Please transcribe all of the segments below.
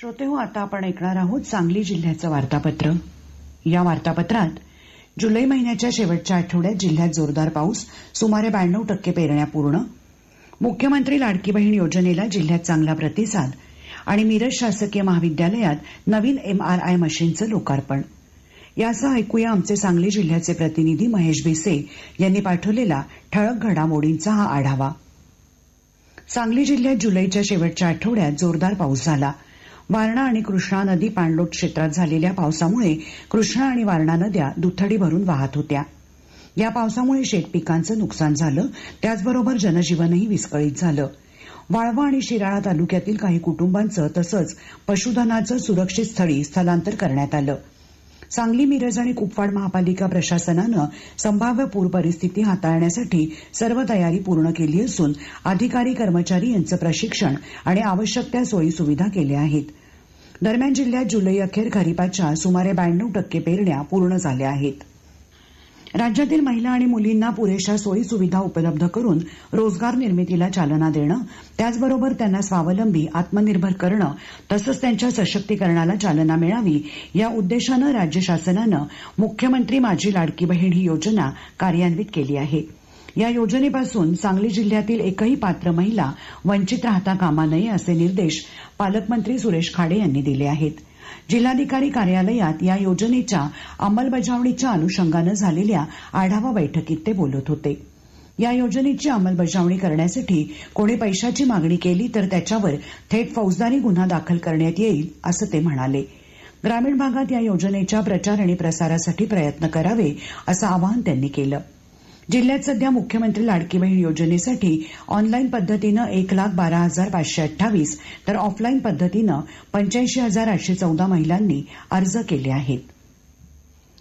श्रोते हो आता आपण ऐकणार आहोत सांगली जिल्ह्याचं वार्तापत्र. या वार्तापत्रात जुलै महिन्याच्या शेवटच्या आठवड्यात जिल्ह्यात जोरदार पाऊस सुमारे ब्याण्णव टक्के पेरण्या पूर्ण. मुख्यमंत्री लाडकी बहीण योजनेला जिल्ह्यात चांगला प्रतिसाद आणि मिरज शासकीय महाविद्यालयात नवीन एमआरआय मशीनचं लोकार्पण. यासह ऐकूया आमचे सांगली जिल्ह्याचे प्रतिनिधी महेश भिसे यांनी पाठवलेला ठळक घडामोडींचा हा आढावा. सांगली जिल्ह्यात जुलैच्या शेवटच्या आठवड्यात जोरदार पाऊस झाला. वारणा आणि कृष्णा नदी पाणलोट क्षेत्रात झालेल्या पावसामुळे कृष्णा आणि वारणा नद्या दुथडी भरून वाहत होत्या. या पावसामुळे शेतपिकांचं नुकसान झालं त्याचबरोबर जनजीवनही विस्कळीत झालं. वाळवा आणि शिराळा तालुक्यातील काही कुटुंबांचं तसंच पशुधनाचं सुरक्षित स्थळी स्थलांतर करण्यात आलं. सांगली मिरज आणि कुपवाड महापालिका प्रशासनानं संभाव्य पूर परिस्थिती हाताळण्यासाठी सर्व तयारी पूर्ण केली असून अधिकारी कर्मचारी यांचं प्रशिक्षण आणि आवश्यक त्या सोयी सुविधा केल्या आहेत. दरम्यान जिल्ह्यात जुलै अखेर खरीपाच्या सुमारे ब्याण्णव टक्के पेरण्या पूर्ण झाल्या आहेत. राज्यातील महिला आणि मुलींना पुरेशा सोयी सुविधा उपलब्ध करून रोजगार निर्मितीला चालना देणं त्याचबरोबर त्यांना स्वावलंबी आत्मनिर्भर करणं तसंच त्यांच्या सशक्तीकरणाला चालना मिळावी या उद्देशानं राज्य शासनानं मुख्यमंत्री माझी लाडकी बहीण ही योजना कार्यान्वित केली आहे. या योजनेपासून सांगली जिल्ह्यातील एकही पात्र महिला वंचित राहता कामा नये असे निर्देश पालकमंत्री सुरेश खाडे यांनी दिले आहेत. जिल्हाधिकारी कार्यालयात या योजनेच्या अंमलबजावणीच्या अनुषंगानं झालेल्या आढावा बैठकीत ते बोलत होते. या योजनेची अंमलबजावणी करण्यासाठी कोणी पैशाची मागणी केली तर त्याच्यावर थेट फौजदारी गुन्हा दाखल करण्यात येईल असं ते म्हणाले. ग्रामीण भागात या योजनेच्या प्रचार आणि प्रसारासाठी प्रयत्न करावे असं आवाहन त्यांनी केलं. जिल्ह्यात सध्या मुख्यमंत्री लाडकी बहीण योजनेसाठी ऑनलाईन पद्धतीनं एक लाख बारा हजार पाचशे अठ्ठावीस तर ऑफलाईन पद्धतीनं पंच्याऐंशी हजार आठशे चौदा महिलांनी अर्ज केले आहेत.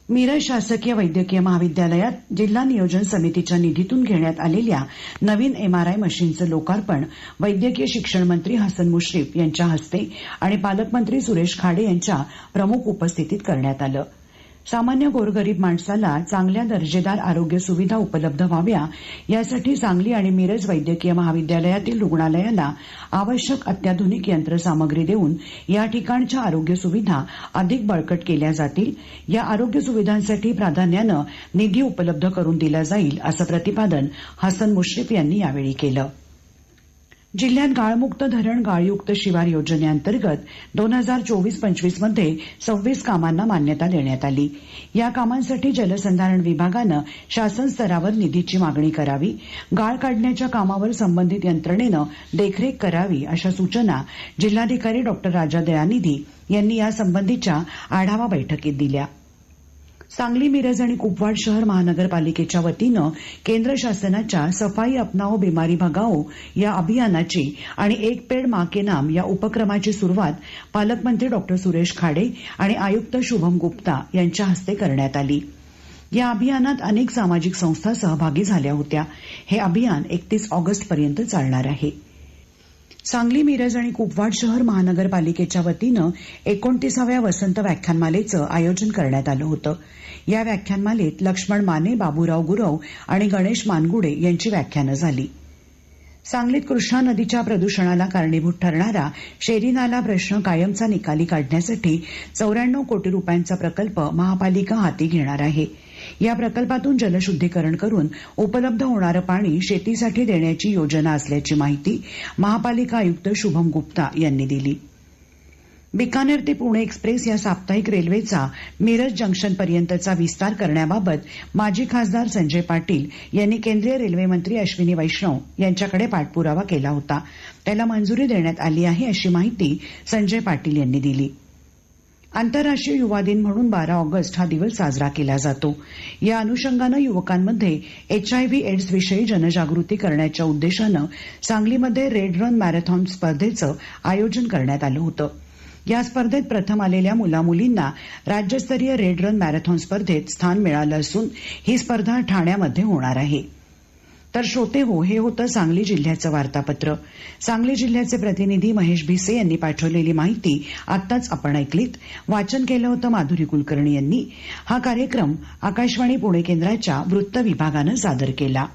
मिरज शासकीय वैद्यकीय महाविद्यालयात जिल्हा नियोजन समितीच्या निधीतून घेण्यात आलेल्या नवीन एमआरआय मशीनचं लोकार्पण वैद्यकीय शिक्षण मंत्री हसन मुश्रीफ यांच्या हस्ते आणि पालकमंत्री सुरेश खाडे यांच्या प्रमुख उपस्थितीत करण्यात आलं. सामान्य गोरगरीब माणसाला चांगल्या दर्जेदार आरोग्य सुविधा उपलब्ध व्हाव्या यासाठी सांगली आणि मिरज वैद्यकीय महाविद्यालयातील रुग्णालयाला आवश्यक अत्याधुनिक यंत्रसामग्री देऊन या ठिकाणच्या आरोग्य सुविधा अधिक बळकट केल्या जातील. या आरोग्य सुविधांसाठी प्राधान्यानं निधी उपलब्ध करून दिला जाईल असं प्रतिपादन हसन मुश्रीफ यांनी यावेळी केलं. जिल्ह्यात गाळमुक्त धरण गाळयुक्त शिवार योजनेअंतर्गत दोन हजार चोवीस पंचवीसमध्ये सव्वीस कामांना मान्यता देण्यात आली. या कामांसाठी जलसंधारण विभागानं शासन स्तरावर निधीची मागणी करावी. गाळ काढण्याच्या कामावर संबंधित यंत्रणेनं देखरेख करावी अशा सूचना जिल्हाधिकारी डॉक्टर राजा दयानिधी यांनी यासंबंधीच्या आढावा बैठकीत दिल्या. सांगली मिरज आणि कुपवाड शहर महानगरपालिकेच्या वतीनं केंद्र शासनाच्या सफाई अपनाओ बिमारी भगाओ या अभियानाची आणि एक पेड मा के नाम या उपक्रमाची सुरुवात पालकमंत्री डॉक्टर सुरेश खाडे आणि आयुक्त शुभम गुप्ता यांच्या हस्ते करण्यात आली. या अभियानात अनेक सामाजिक संस्था सहभागी झाल्या होत्या. हे अभियान एकतीस ऑगस्टपर्यंत चालणार आहे. सांगली मिरज आणि कुपवाड शहर महानगरपालिकेच्या वतीनं एकोणतीसाव्या वसंत व्याख्यानमालेचं आयोजन करण्यात आलं होतं. या व्याख्यानमालेत लक्ष्मण माने बाबूराव गुरव आणि गणेश मानगुडे यांची व्याख्यानं झाली. सांगलीत कृष्णा नदीच्या प्रदूषणाला कारणीभूत ठरणारा शेरी नाला प्रश्न कायमचा निकाली काढण्यासाठी चौऱ्याण्णव कोटी रुपयांचा प्रकल्प महापालिका हाती घेणार आहे. या प्रकल्पातून जलशुद्धीकरण करून उपलब्ध होणारं पाणी शेतीसाठी देण्याची योजना असल्याची माहिती महापालिका आयुक्त शुभम गुप्ता यांनी दिली. बिकानेर ते पुणे एक्सप्रेस या साप्ताहिक रेल्वेचा मिरज जंक्शनपर्यंतचा विस्तार करण्याबाबत माजी खासदार संजय पाटील यांनी केंद्रीय रेल्वे मंत्री अश्विनी वैष्णव यांच्याकडे पाठपुरावा केला होता. त्याला मंजुरी देण्यात आली आहे अशी माहिती संजय पाटील यांनी दिली. आंतरराष्ट्रीय युवा दिन म्हणून बारा ऑगस्ट हा दिवस साजरा केला जातो. या अनुषंगानं युवकांमध्ये एचआयव्ही एड्स विषयी जनजागृती करण्याच्या उद्देशानं सांगलीमध्ये रेड रन मॅरेथॉन स्पर्धेचं आयोजन करण्यात आलं होतं. या स्पर्धेत प्रथम आलेल्या मुलामुलींना राज्यस्तरीय रेड रन मॅरेथॉन स्पर्धेत स्थान मिळालं असून ही स्पर्धा ठाण्यामध्ये होणार आहे. तर श्रोते हो हे होतं सांगली जिल्ह्याचं वार्तापत्र. सांगली जिल्ह्याचे प्रतिनिधी महेश भिसे यांनी पाठवलेली माहिती आत्ताच आपण ऐकलीत. वाचन केलं होतं माधुरी कुलकर्णी यांनी. हा कार्यक्रम आकाशवाणी पुणे केंद्राच्या वृत्त विभागानं सादर केला.